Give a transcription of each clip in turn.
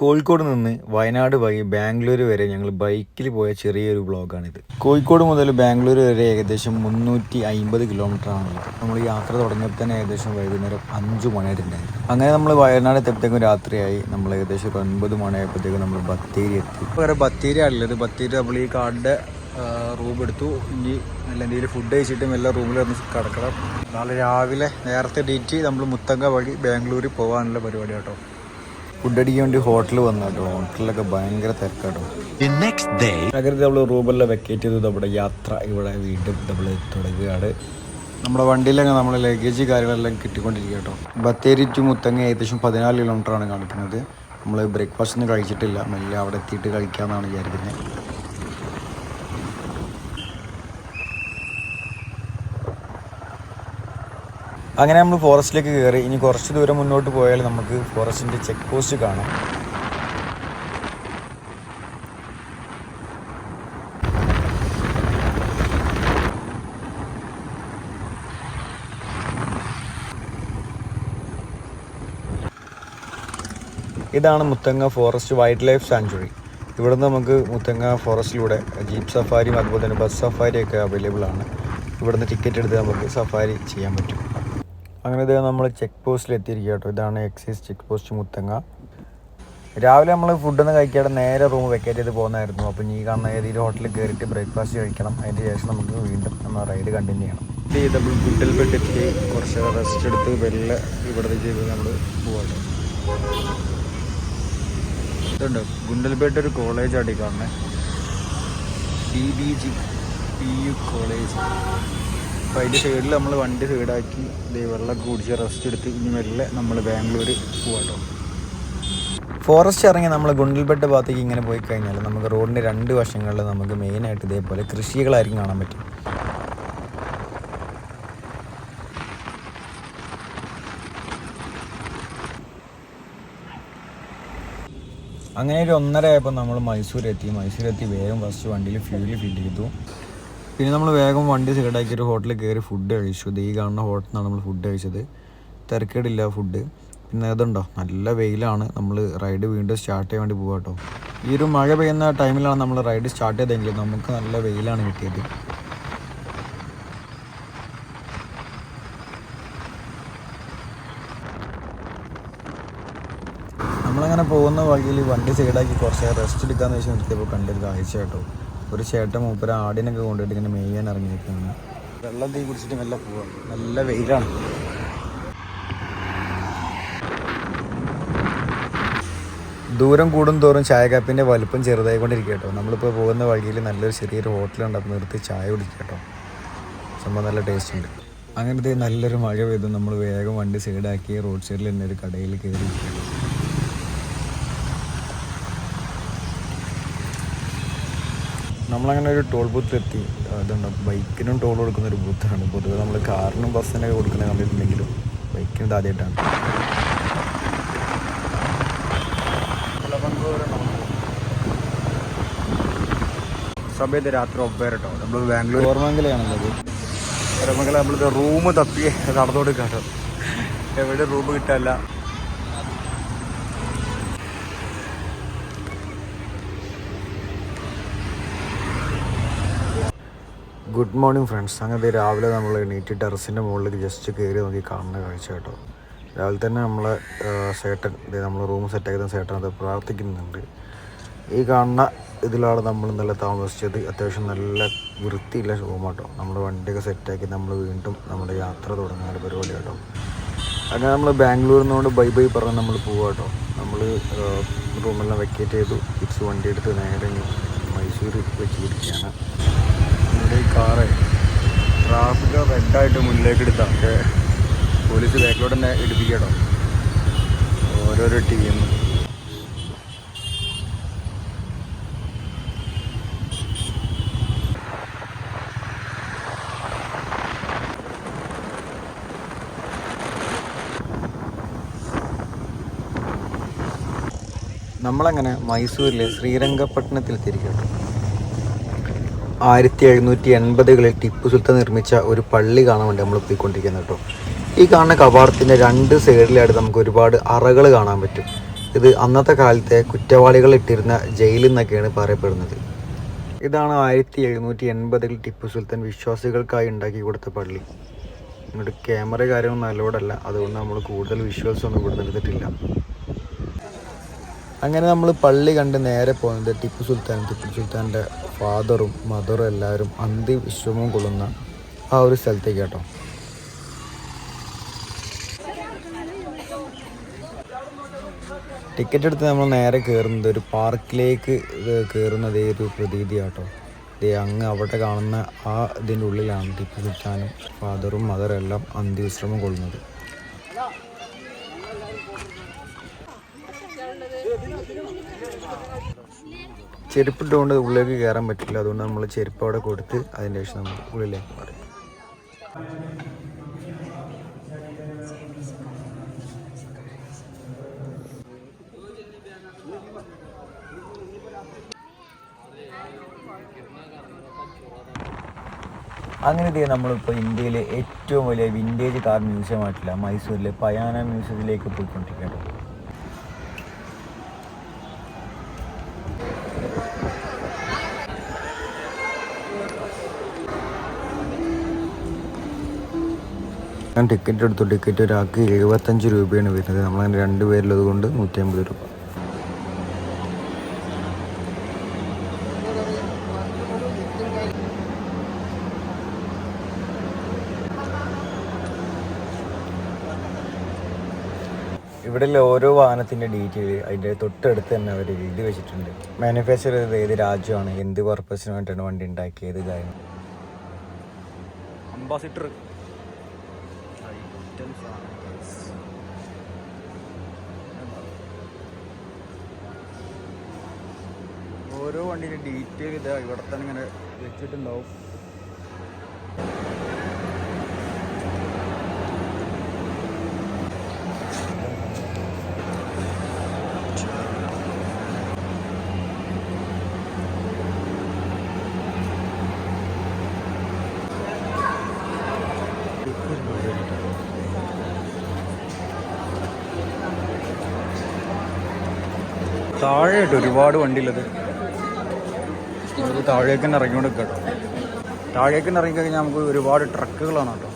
കോഴിക്കോട് നിന്ന് വയനാട് വഴി ബാംഗ്ലൂർ വരെ ഞങ്ങൾ ബൈക്കിൽ പോയ ചെറിയൊരു ബ്ലോഗാണിത് കോഴിക്കോട് മുതൽ ബാംഗ്ലൂർ വരെ ഏകദേശം മുന്നൂറ്റി അമ്പത് കിലോമീറ്റർ ആണ് നമ്മൾ യാത്ര തുടങ്ങിയപ്പോൾ തന്നെ ഏകദേശം വൈകുന്നേരം അഞ്ച് മണിയായിട്ടുണ്ടായിരുന്നു അങ്ങനെ നമ്മൾ വയനാട് എത്തിയപ്പോഴത്തേക്കും രാത്രിയായി. നമ്മൾ ഏകദേശം ഒരു ഒൻപത് മണിയായപ്പോഴത്തേക്കും നമ്മൾ ബത്തേരി എത്തി. വേറെ ബത്തേരി ആണുള്ളത് ബത്തേരി നമ്മൾ ഈ കാടിന്റെ റൂം എടുത്തു. ഇനി നല്ല എന്തെങ്കിലും ഫുഡ് കഴിച്ചിട്ടും എല്ലാ റൂമിൽ വന്ന് കിടക്കണം. നാളെ രാവിലെ നേരത്തെ ഡേറ്റ് നമ്മൾ മുത്തങ്ങ വഴി ബാംഗ്ലൂരിൽ പോകാനുള്ള പരിപാടി കേട്ടോ ഫുഡ് അടിക്കാൻ വേണ്ടി ഹോട്ടലിൽ വന്നു കേട്ടോ ഹോട്ടലിലൊക്കെ ഭയങ്കര തിരക്കാട്ടോ. പ്രകൃതി നമ്മൾ റൂമെല്ലാം വെക്കേറ്റ് ചെയ്ത്. നമ്മുടെ യാത്ര ഇവിടെ വീണ്ടും നമ്മൾ തുടങ്ങുകയാണ് നമ്മുടെ വണ്ടിയിലൊക്കെ നമ്മൾ ലഗേജ് കാര്യങ്ങളെല്ലാം കിട്ടിക്കൊണ്ടിരിക്കുക കേട്ടോ ബത്തേരി ടു മുത്തങ്ങ ഏകദേശം പതിനാല് കിലോമീറ്റർ ആണ് കാണിക്കുന്നത്. നമ്മൾ ബ്രേക്ക്ഫാസ്റ്റ് ഒന്നും കഴിച്ചിട്ടില്ല. മെല്ലെ അവിടെ എത്തിയിട്ട് കഴിക്കാമെന്നാണ് വിചാരിക്കുന്നത് അങ്ങനെ നമ്മൾ ഫോറസ്റ്റിലേക്ക് കയറി. ഇനി കുറച്ച് ദൂരം മുന്നോട്ട് പോയാൽ നമുക്ക് ഫോറസ്റ്റിന്റെ ചെക്ക് പോസ്റ്റ് കാണാം. ഇതാണ് Muthanga forest wildlife sanctuary ഇവിടുന്ന് നമുക്ക് മുത്തങ്ങ ഫോറസ്റ്റിലൂടെ ജീപ്പ് സഫാരിയും അതുപോലെ തന്നെ ബസ് സഫാരിയൊക്കെ അവൈലബിൾ ആണ്. ഇവിടുന്ന് ടിക്കറ്റ് എടുത്ത് നമുക്ക് സഫാരി ചെയ്യാൻ പറ്റും. അങ്ങനെ ഇത് നമ്മൾ ചെക്ക് പോസ്റ്റിൽ എത്തിയിരിക്കുക കേട്ടോ. ഇതാണ് എക്സൈസ് ചെക്ക് പോസ്റ്റ് മുത്തങ്ങ. രാവിലെ നമ്മൾ ഫുഡൊന്നും കഴിക്കാതെ നേരെ റൂം വെക്കേറ്റ് ചെയ്ത് പോകുന്നതായിരുന്നു. അപ്പോൾ ഈ കാണുന്ന ഏതെങ്കിലും ഹോട്ടലിൽ കയറിയിട്ട് ബ്രേക്ക്ഫാസ്റ്റ് കഴിക്കണം. അതിന് ശേഷം നമുക്ക് വീണ്ടും നമ്മൾ റൈഡ് കണ്ടിന്യൂ ചെയ്യണം. ഇത് ഫുഡിൽ പെട്ടിട്ട് കുറച്ച് റെസ്റ്റ് എടുത്ത് വെല്ല ഇവിടെ ചെയ്ത് നമ്മൾ പോകട്ടോ ഇതുണ്ട്? ഗുണ്ടൽപേട്ട് ഒരു കോളേജാണ് ഈ കാണുന്നത് D B G P U college അപ്പോൾ അതിന്റെ സൈഡിൽ നമ്മൾ വണ്ടി സൈഡാക്കി വെള്ളമൊക്കെ കുടിച്ച് റെസ്റ്റ് എടുത്ത് ഇനി മെല്ലെ നമ്മൾ ബാംഗ്ലൂർ പോകാട്ടോ ഫോറസ്റ്റ് ഇറങ്ങി നമ്മൾ ഗുണ്ടിൽപ്പെട്ട ഭാഗത്തേക്ക് ഇങ്ങനെ പോയി കഴിഞ്ഞാൽ നമുക്ക് റോഡിന്റെ രണ്ട് വശങ്ങളിൽ നമുക്ക് മെയിനായിട്ട് ഇതേപോലെ കൃഷികളായിരിക്കും കാണാൻ പറ്റും. അങ്ങനെ ഒരു ഒന്നര ആയപ്പോൾ നമ്മൾ മൈസൂരെത്തി. മൈസൂരെത്തി വേഗം ഫസ്റ്റ് വണ്ടിയിൽ ഫ്യൂൽ ഫില്ല് ചെയ്തു. പിന്നെ നമ്മൾ വേഗം വണ്ടി സൈഡാക്കി ഒരു ഹോട്ടലിൽ കയറി ഫുഡ് കഴിച്ചു. ഈ കാണുന്ന ഹോട്ടലിൽ നിന്നാണ് നമ്മൾ ഫുഡ് കഴിച്ചത്. തിരക്കേടില്ല ഫുഡ് പിന്നെ അതുണ്ടോ നല്ല വെയിലാണ്. നമ്മൾ റൈഡ് വീണ്ടും സ്റ്റാർട്ട് ചെയ്യാൻ വേണ്ടി പോകാം കേട്ടോ ഈ ഒരു മഴ പെയ്യുന്ന ടൈമിലാണ് നമ്മൾ റൈഡ് സ്റ്റാർട്ട് ചെയ്തെങ്കിൽ നമുക്ക് നല്ല വെയിലാണ് കിട്ടിയത്. നമ്മളങ്ങനെ പോകുന്ന വഴിയിൽ വണ്ടി സൈഡാക്കി കുറച്ച് റെസ്റ്റ് എടുക്കാമെന്ന് വെച്ച് നിർത്തിയപ്പോൾ കണ്ടൊരു കാഴ്ച കേട്ടോ. ഒരു ചേട്ടൻ മൂപ്പര ആടിനൊക്കെ കൊണ്ടുപോയിട്ട് ഇങ്ങനെ മെയ്യാൻ ഇറങ്ങിയിരിക്കുകയാണ്. വെള്ളം തീ കുടിച്ചിട്ട് നല്ല പോവാം. നല്ല വെയിലാണ്. ദൂരം കൂടും തോറും ചായക്കാപ്പിന്റെ വലുപ്പം ചെറുതായിക്കൊണ്ടിരിക്കുക കേട്ടോ നമ്മളിപ്പോൾ പോകുന്ന വഴിയിൽ നല്ലൊരു ചെറിയൊരു ഹോട്ടലുണ്ട് അപ്പോൾ നിർത്തി ചായ കുടിക്കുക കേട്ടോ സംഭവം നല്ല ടേസ്റ്റ് ഉണ്ട്. അങ്ങനത്തെ നല്ലൊരു മഴ പെയ്തു നമ്മൾ വേഗം വണ്ടി സൈഡാക്കി റോഡ് സൈഡിൽ തന്നെ ഒരു കടയിൽ കയറി നമ്മളങ്ങനെ ഒരു ടോൾ ബൂത്ത് എത്തി. അതുണ്ട് ബൈക്കിനും ടോൾ കൊടുക്കുന്ന ഒരു ബൂത്താണ് പൊതുവെ നമ്മൾ കാറിനും ബസ്സിനൊക്കെ കൊടുക്കുന്നത് കണ്ടിട്ടുണ്ടെങ്കിലും ബൈക്കിന് ആദ്യമായിട്ടാണ്. സമയത്ത് രാത്രി ഒപ്പേരട്ടോ കേട്ടോ നമ്മൾ ബാംഗ്ലൂർ ഓർമ്മങ്കലാണുള്ളത് ഓർമ്മങ്കല നമ്മളിത് റൂം തപ്പി നടന്നു കൊടുക്കാട്ടോ എവിടെ റൂം കിട്ടാല്ല ഗുഡ് മോർണിംഗ് ഫ്രണ്ട്സ് അങ്ങനത്തെ രാവിലെ നമ്മൾ എണീറ്റ് ടെറസിന്റെ മുകളിൽ ജസ്റ്റ് കയറി നോക്കി കാണുന്ന കാഴ്ച കേട്ടോ. രാവിലെ തന്നെ നമ്മൾ സേട്ടൻ നമ്മൾ റൂം സെറ്റ് ആക്കുന്ന സേട്ടൻ അത് പ്രാർത്ഥിക്കുന്നുണ്ട്. ഈ കാണുന്ന ഇതിലാണ് നമ്മൾ നല്ല താമസിച്ചത്. അത്യാവശ്യം നല്ല വൃത്തിയില്ല റൂം കേട്ടോ നമ്മൾ വണ്ടിയൊക്കെ സെറ്റാക്കി നമ്മൾ വീണ്ടും നമ്മുടെ യാത്ര തുടങ്ങുന്ന പരിപാടി കേട്ടോ. അങ്ങനെ നമ്മൾ ബാംഗ്ലൂരിൽ നിന്നുകൊണ്ട് ബൈ ബൈ പറഞ്ഞ് നമ്മൾ പോവുക കേട്ടോ. നമ്മൾ റൂമെല്ലാം വെക്കേറ്റ് ചെയ്തു. തിരിച്ച് വണ്ടി എടുത്ത് നേരെ മൈസൂർ വെച്ചിരിക്കുകയാണ്. ഈ കാറ് ട്രാഫിക് റെഡായിട്ട് മുന്നിലേക്ക് എടുത്താൽ പക്ഷേ പോലീസ് ബാക്കിലോട്ട് തന്നെ എടുപ്പിക്കട്ടോ. ഓരോരോ ടീം നമ്മളങ്ങനെ മൈസൂരിലെ ശ്രീരംഗപട്ടണത്തിൽ തിരികെട്ടു ആയിരത്തി എഴുന്നൂറ്റി എൺപതുകളിൽ ടിപ്പു സുൽത്താൻ നിർമ്മിച്ച ഒരു പള്ളി കാണാൻ വേണ്ടി നമ്മൾ പോയിക്കൊണ്ടിരിക്കുന്നത് കേട്ടോ. ഈ കാണുന്ന കവാടത്തിന്റെ രണ്ട് സൈഡിലായിട്ട് നമുക്ക് ഒരുപാട് അറകൾ കാണാൻ പറ്റും. ഇത് അന്നത്തെ കാലത്തെ കുറ്റവാളികൾ ഇട്ടിരുന്ന ജയിലിൽ നിന്നൊക്കെയാണ് പറയപ്പെടുന്നത്. ഇതാണ് ആയിരത്തി എഴുന്നൂറ്റി എൺപതിൽ ടിപ്പു സുൽത്താൻ വിശ്വാസികൾക്കായി ഉണ്ടാക്കി കൊടുത്ത പള്ളി. എന്നിട്ട് ക്യാമറ കാര്യം നല്ലോടല്ല അതുകൊണ്ട് നമ്മൾ കൂടുതൽ വിഷ്വൽസ് ഒന്നും ഇവിടെ എടുത്തിട്ടില്ല അങ്ങനെ നമ്മൾ പള്ളി കണ്ട് നേരെ പോകുന്നത് ടിപ്പു സുൽത്താൻ ടിപ്പു സുൽത്താന്റെ ഫാദറും മദറും എല്ലാവരും അന്തി അന്ത്യവിശ്രമം കൊള്ളുന്ന ആ ഒരു സ്ഥലത്തേക്ക് കേട്ടോ. ടിക്കറ്റ് എടുത്ത് നമ്മൾ നേരെ കയറുന്നത് ഒരു പാർക്കിലേക്ക് കയറുന്നതേ ഒരു പ്രതീതി കേട്ടോ ദേ അങ്ങ് അവിടെ കാണുന്ന ആ ഇതിന്റെ ഉള്ളിലാണ് ടിപ്പു സുൽത്താനും ഫാദറും മദറും എല്ലാം അന്ത്യവിശ്രമം കൊള്ളുന്നത്. ചെരുപ്പിട്ടുകൊണ്ട് ഉള്ളിലേക്ക് കയറാൻ പറ്റില്ല. അതുകൊണ്ട് നമ്മൾ ചെരുപ്പ് അവിടെ കൊടുത്ത് അതിന്റെ ശേഷം നമ്മൾ ഉള്ളിലേക്ക് മാറി. അങ്ങനെ ഇതേ നമ്മളിപ്പോൾ ഇന്ത്യയിലെ ഏറ്റവും വലിയ വിന്റേജ് കാർ മ്യൂസിയം ആയിട്ടുള്ള മൈസൂരിലെ പയാന മ്യൂസിയത്തിലേക്ക് പോയിക്കൊണ്ടിരിക്കുകയാണ്. ഞാൻ ടിക്കറ്റ് എടുത്തു. ടിക്കറ്റ് ഒരാൾക്ക് എഴുപത്തഞ്ച് രൂപയാണ് വരുന്നത്. നമ്മളങ്ങനെ രണ്ട് പേരിലത് കൊണ്ട് നൂറ്റി അമ്പത് രൂപ. ഇവിടെയുള്ള ഓരോ വാഹനത്തിന്റെ ഡീറ്റെയിൽ അതിന്റെ തൊട്ടടുത്ത് തന്നെ അവർ എഴുതി വെച്ചിട്ടുണ്ട്. മാനുഫാക്ചർ ചെയ്തത് ഏത് രാജ്യമാണ്? എന്ത് പർപ്പസിന് വേണ്ടിയിട്ടാണ് വണ്ടി ഉണ്ടാക്കിയത്? കാര്യം അംബാസിഡർ. ഓരോ വണ്ടീന്റെ ഡീറ്റെയിൽ ഇതാ. ഇവിടെ തന്നെ ഇങ്ങനെ വെച്ചിട്ടുണ്ടാവും. താഴെയായിട്ട് ഒരുപാട് വണ്ടിയുള്ളത് നമുക്ക് താഴേക്ക് തന്നെ ഇറങ്ങിക്കൊണ്ട് കേട്ടോ താഴേക്ക് തന്നെ ഇറങ്ങിക്കഴിഞ്ഞാൽ നമുക്ക് ഒരുപാട് ട്രക്കുകളാണ് കേട്ടോ?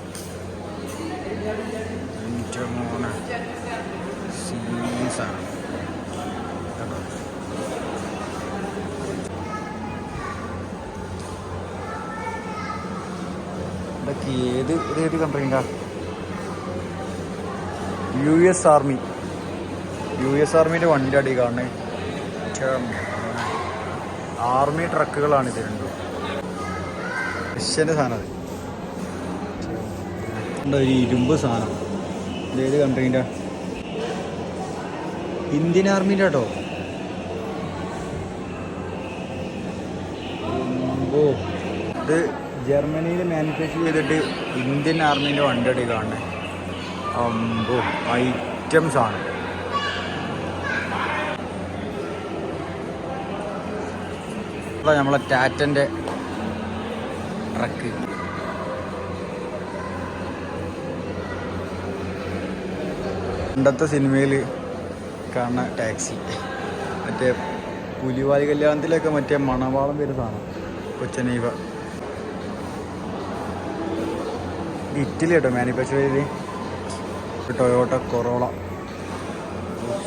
ഇതൊക്കെ ഏത് ഏത് കൺട്രീന്റെ U S army. U S ആർമിന്റെ വണ്ടി അടി ആർമി ട്രക്കുകളാണ് ഇത് രണ്ടും സാധനം ഒരു ഇരുമ്പ് സാധനം. ഏത് കൺട്രീന്റെ ഇന്ത്യൻ ആർമീന്റെ കേട്ടോ ഓ. ഇത് ജർമ്മനിയിൽ മാനുഫാക്ചർ ചെയ്തിട്ട് ഇന്ത്യൻ ആർമീന്റെ വണ്ടി അടി കാണണേ അമ്പോ ഐറ്റംസ് അതാ നമ്മളെ ടാറ്റന്റെ ട്രക്ക്. പണ്ടത്തെ സിനിമയിൽ കാണുന്ന ടാക്സി. മറ്റേ പുലിവാലി കല്യാണത്തിലൊക്കെ മറ്റേ മണവാളം വരുന്ന സാധനം. കൊച്ചനീവ. ഇറ്റലി കേട്ടോ മാനുഫാക്ചർ ചെയ്ത് ടൊയോട്ട കൊറോള.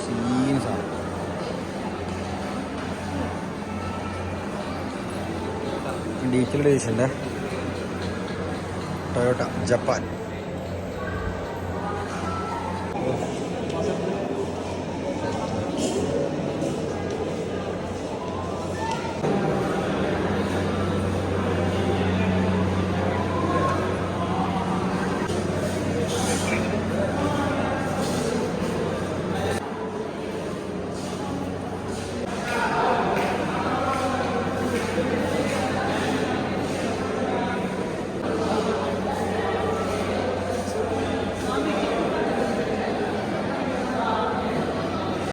സീൻ ഡീറ്റെയിൽഡ് എഡിഷന്റെ ടൊയോട്ട ജപ്പാൻ.